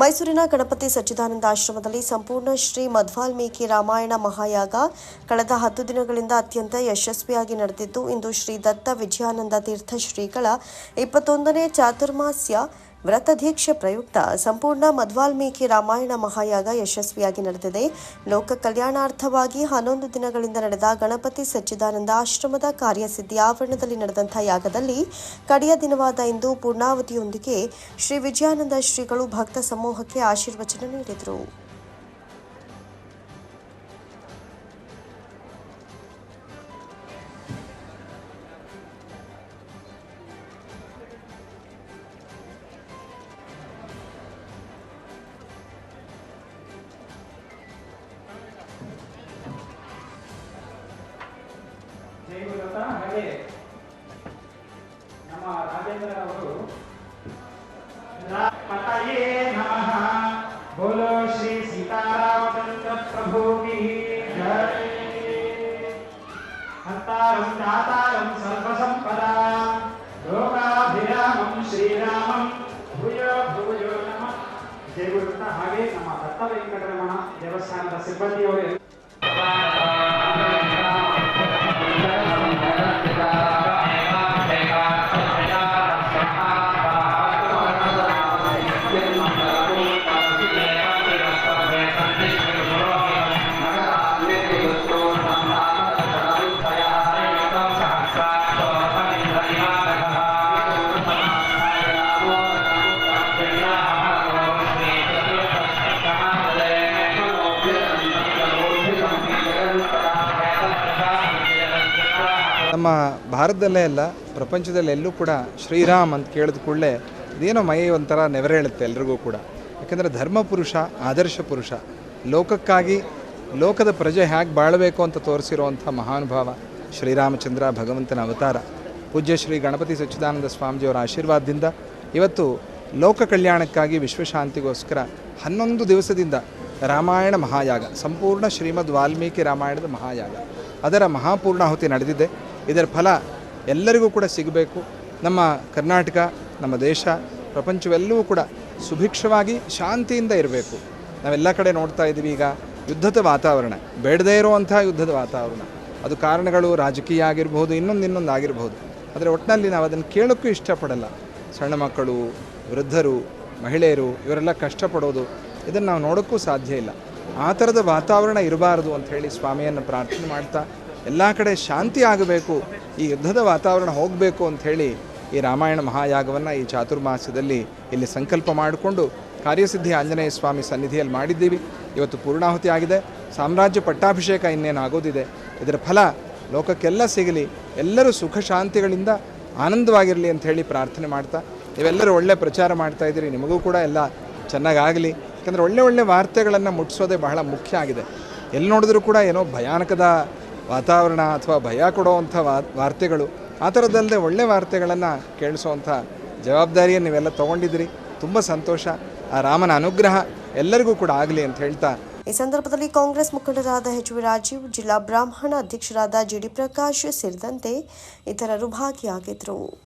ಮೈಸೂರಿನ ಗಣಪತಿ ಸಚ್ಚಿದಾನಂದ ಆಶ್ರಮದಲ್ಲಿ ಸಂಪೂರ್ಣ ಶ್ರೀ ಮಧ್ವಾಲ್ಮೀಕಿ ರಾಮಾಯಣ ಮಹಾಯಾಗ ಕಳೆದ ಹತ್ತು ದಿನಗಳಿಂದ ಅತ್ಯಂತ ಯಶಸ್ವಿಯಾಗಿ ನಡೆದಿದ್ದು, ಇಂದು ಶ್ರೀ ದತ್ತ ವಿಜಯಾನಂದ ತೀರ್ಥ ಶ್ರೀಗಳ ಇಪ್ಪತ್ತೊಂದನೇ ಚಾತುರ್ಮಾಸ್ಯ ವ್ರತದೀಕ್ಷೆ ಪ್ರಯುಕ್ತ ಸಂಪೂರ್ಣ ಮಧ್ವಾಲ್ಮೀಕಿ ರಾಮಾಯಣ ಮಹಾಯಾಗ ಯಶಸ್ವಿಯಾಗಿ ನಡೆದಿದೆ. ಲೋಕ ಕಲ್ಯಾಣಾರ್ಥವಾಗಿ ಹನ್ನೊಂದು ದಿನಗಳಿಂದ ನಡೆದ ಗಣಪತಿ ಸಚ್ಚಿದಾನಂದ ಆಶ್ರಮದ ಕಾರ್ಯಸಿದ್ಧಿ ಆವರಣದಲ್ಲಿ ನಡೆದಂಥ ಯಾಗದಲ್ಲಿ ಕಡೆಯ ದಿನವಾದ ಇಂದು ಪೂರ್ಣಾವಧಿಯೊಂದಿಗೆ ಶ್ರೀ ವಿಜಯಾನಂದ ಶ್ರೀಗಳು ಭಕ್ತ ಸಮೂಹಕ್ಕೆ ಆಶೀರ್ವಚನ ನೀಡಿದರು. ಹಾಗೆ ನಮ್ಮ ರಾಜೇಂದ್ರ ಅವರು ನಮಃ. ಬೋಲೋ ಶ್ರೀ ಸೀತಾರಾಮಚಂದ್ರ ಪ್ರಭೂಮಿ ಹಂತಾರಂ ದಾತಾರಂ ಸರ್ವಸಂಪದಾ. ಲೋಕಾಭಿರಾಮಂ ಶ್ರೀರಾಮಂ. ಭೂಯೋ ಭೂಯೋ ನಮಃ. ಜಯಗುರುತ ಹಾಗೆ ನಮ್ಮ ದತ್ತ ವೆಂಕಟರಮಣ ದೇವಸ್ಥಾನದ ಸಿಬ್ಬಂದಿಯವರು. ನಮ್ಮ ಭಾರತದಲ್ಲೇ ಅಲ್ಲ, ಪ್ರಪಂಚದಲ್ಲಿ ಎಲ್ಲೂ ಕೂಡ ಶ್ರೀರಾಮ್ ಅಂತ ಕೇಳಿದ ಕೂಡಲೇ ಇದೇನೋ ಮೈ ಒಂಥರ ನೆವರೇಳುತ್ತೆ ಎಲ್ರಿಗೂ ಕೂಡ. ಯಾಕೆಂದರೆ ಧರ್ಮ ಪುರುಷ, ಆದರ್ಶ ಪುರುಷ. ಲೋಕಕ್ಕಾಗಿ ಲೋಕದ ಪ್ರಜೆ ಹೇಗೆ ಬಾಳಬೇಕು ಅಂತ ತೋರಿಸಿರುವಂಥ ಮಹಾನುಭಾವ ಶ್ರೀರಾಮಚಂದ್ರ ಭಗವಂತನ ಅವತಾರ. ಪೂಜ್ಯ ಶ್ರೀ ಗಣಪತಿ ಸಚ್ಚಿದಾನಂದ ಸ್ವಾಮೀಜಿಯವರ ಆಶೀರ್ವಾದದಿಂದ ಇವತ್ತು ಲೋಕ ಕಲ್ಯಾಣಕ್ಕಾಗಿ ವಿಶ್ವಶಾಂತಿಗೋಸ್ಕರ ಹನ್ನೊಂದು ದಿವಸದಿಂದ ರಾಮಾಯಣ ಮಹಾಯಾಗ, ಸಂಪೂರ್ಣ ಶ್ರೀಮದ್ ವಾಲ್ಮೀಕಿ ರಾಮಾಯಣದ ಮಹಾಯಾಗ. ಅದರ ಮಹಾಪೂರ್ಣಾಹುತಿ ನಡೆದಿದೆ. ಇದರ ಫಲ ಎಲ್ಲರಿಗೂ ಕೂಡ ಸಿಗಬೇಕು. ನಮ್ಮ ಕರ್ನಾಟಕ, ನಮ್ಮ ದೇಶ, ಪ್ರಪಂಚವೆಲ್ಲವೂ ಕೂಡ ಸುಭಿಕ್ಷವಾಗಿ ಶಾಂತಿಯಿಂದ ಇರಬೇಕು. ನಾವೆಲ್ಲ ಕಡೆ ನೋಡ್ತಾ ಇದ್ದೀವಿ ಈಗ ಯುದ್ಧದ ವಾತಾವರಣ. ಬೇಡದೇ ಇರುವಂಥ ಯುದ್ಧದ ವಾತಾವರಣ. ಅದು ಕಾರಣಗಳು ರಾಜಕೀಯ ಆಗಿರಬಹುದು, ಇನ್ನೊಂದು ಇನ್ನೊಂದು ಆಗಿರಬಹುದು. ಆದರೆ ಒಟ್ಟಿನಲ್ಲಿ ನಾವು ಅದನ್ನು ಕೇಳೋಕ್ಕೂ ಇಷ್ಟಪಡಲ್ಲ. ಸಣ್ಣ ಮಕ್ಕಳು, ವೃದ್ಧರು, ಮಹಿಳೆಯರು, ಇವರೆಲ್ಲ ಕಷ್ಟಪಡೋದು, ಇದನ್ನು ನಾವು ನೋಡೋಕ್ಕೂ ಸಾಧ್ಯ ಇಲ್ಲ. ಆ ಥರದ ವಾತಾವರಣ ಇರಬಾರದು ಅಂತ ಹೇಳಿ ಸ್ವಾಮಿಯನ್ನು ಪ್ರಾರ್ಥನೆ ಮಾಡ್ತಾ ಎಲ್ಲ ಕಡೆ ಶಾಂತಿ ಆಗಬೇಕು, ಈ ಯುದ್ಧದ ವಾತಾವರಣ ಹೋಗಬೇಕು ಅಂತ ಹೇಳಿ ಈ ರಾಮಾಯಣ ಮಹಾಯಾಗವನ್ನು ಈ ಚಾತುರ್ಮಾಸ್ಯದಲ್ಲಿ ಇಲ್ಲಿ ಸಂಕಲ್ಪ ಮಾಡಿಕೊಂಡು ಕಾರ್ಯಸಿದ್ಧಿ ಆಂಜನೇಯ ಸ್ವಾಮಿ ಸನ್ನಿಧಿಯಲ್ಲಿ ಮಾಡಿದ್ದೀವಿ. ಇವತ್ತು ಪೂರ್ಣಾಹುತಿ ಆಗಿದೆ. ಸಾಮ್ರಾಜ್ಯ ಪಟ್ಟಾಭಿಷೇಕ ಇನ್ನೇನು ಆಗೋದಿದೆ ಇದರ ಫಲ ಲೋಕಕ್ಕೆಲ್ಲ ಸಿಗಲಿ. ಎಲ್ಲರೂ ಸುಖ ಶಾಂತಿಗಳಿಂದ ಆನಂದವಾಗಿರಲಿ ಹೇಳಿ ಪ್ರಾರ್ಥನೆ ಮಾಡ್ತಾ, ನೀವೆಲ್ಲರೂ ಒಳ್ಳೆ ಪ್ರಚಾರ ಮಾಡ್ತಾ ಇದ್ದೀರಿ. ನಿಮಗೂ ಕೂಡ ಎಲ್ಲ ಚೆನ್ನಾಗಾಗಲಿ. ಯಾಕಂದರೆ ಒಳ್ಳೆ ಒಳ್ಳೆ ವಾರ್ತೆಗಳನ್ನು ಮುಟ್ಟಿಸೋದೇ ಬಹಳ ಮುಖ್ಯ ಆಗಿದೆ. ಎಲ್ಲಿ ನೋಡಿದ್ರೂ ಕೂಡ ಏನೋ ಭಯಾನಕದ ವಾತಾವರಣ ಅಥವಾ ಭಯ ಕೊಡುವಂಥ ವಾರ್ತೆಗಳು, ಆ ಥರದಲ್ಲದೆ ಒಳ್ಳೆ ವಾರ್ತೆಗಳನ್ನು ಕೇಳಿಸುವಂಥ ಜವಾಬ್ದಾರಿಯನ್ನು ನೀವೆಲ್ಲ ತೊಗೊಂಡಿದ್ದೀರಿ. ತುಂಬ ಸಂತೋಷ. ಆ ರಾಮನ ಅನುಗ್ರಹ ಎಲ್ಲರಿಗೂ ಕೂಡ ಆಗಲಿ ಅಂತ ಹೇಳ್ತಾ. ಈ ಸಂದರ್ಭದಲ್ಲಿ ಕಾಂಗ್ರೆಸ್ ಮುಖಂಡರಾದ ಎಚ್ ವಿ ರಾಜೀವ್, ಜಿಲ್ಲಾ ಬ್ರಾಹ್ಮಣ ಅಧ್ಯಕ್ಷರಾದ ಜಿ ಡಿ ಪ್ರಕಾಶ್ ಸೇರಿದಂತೆ ಇತರರು ಭಾಗಿಯಾಗಿದ್ದರು.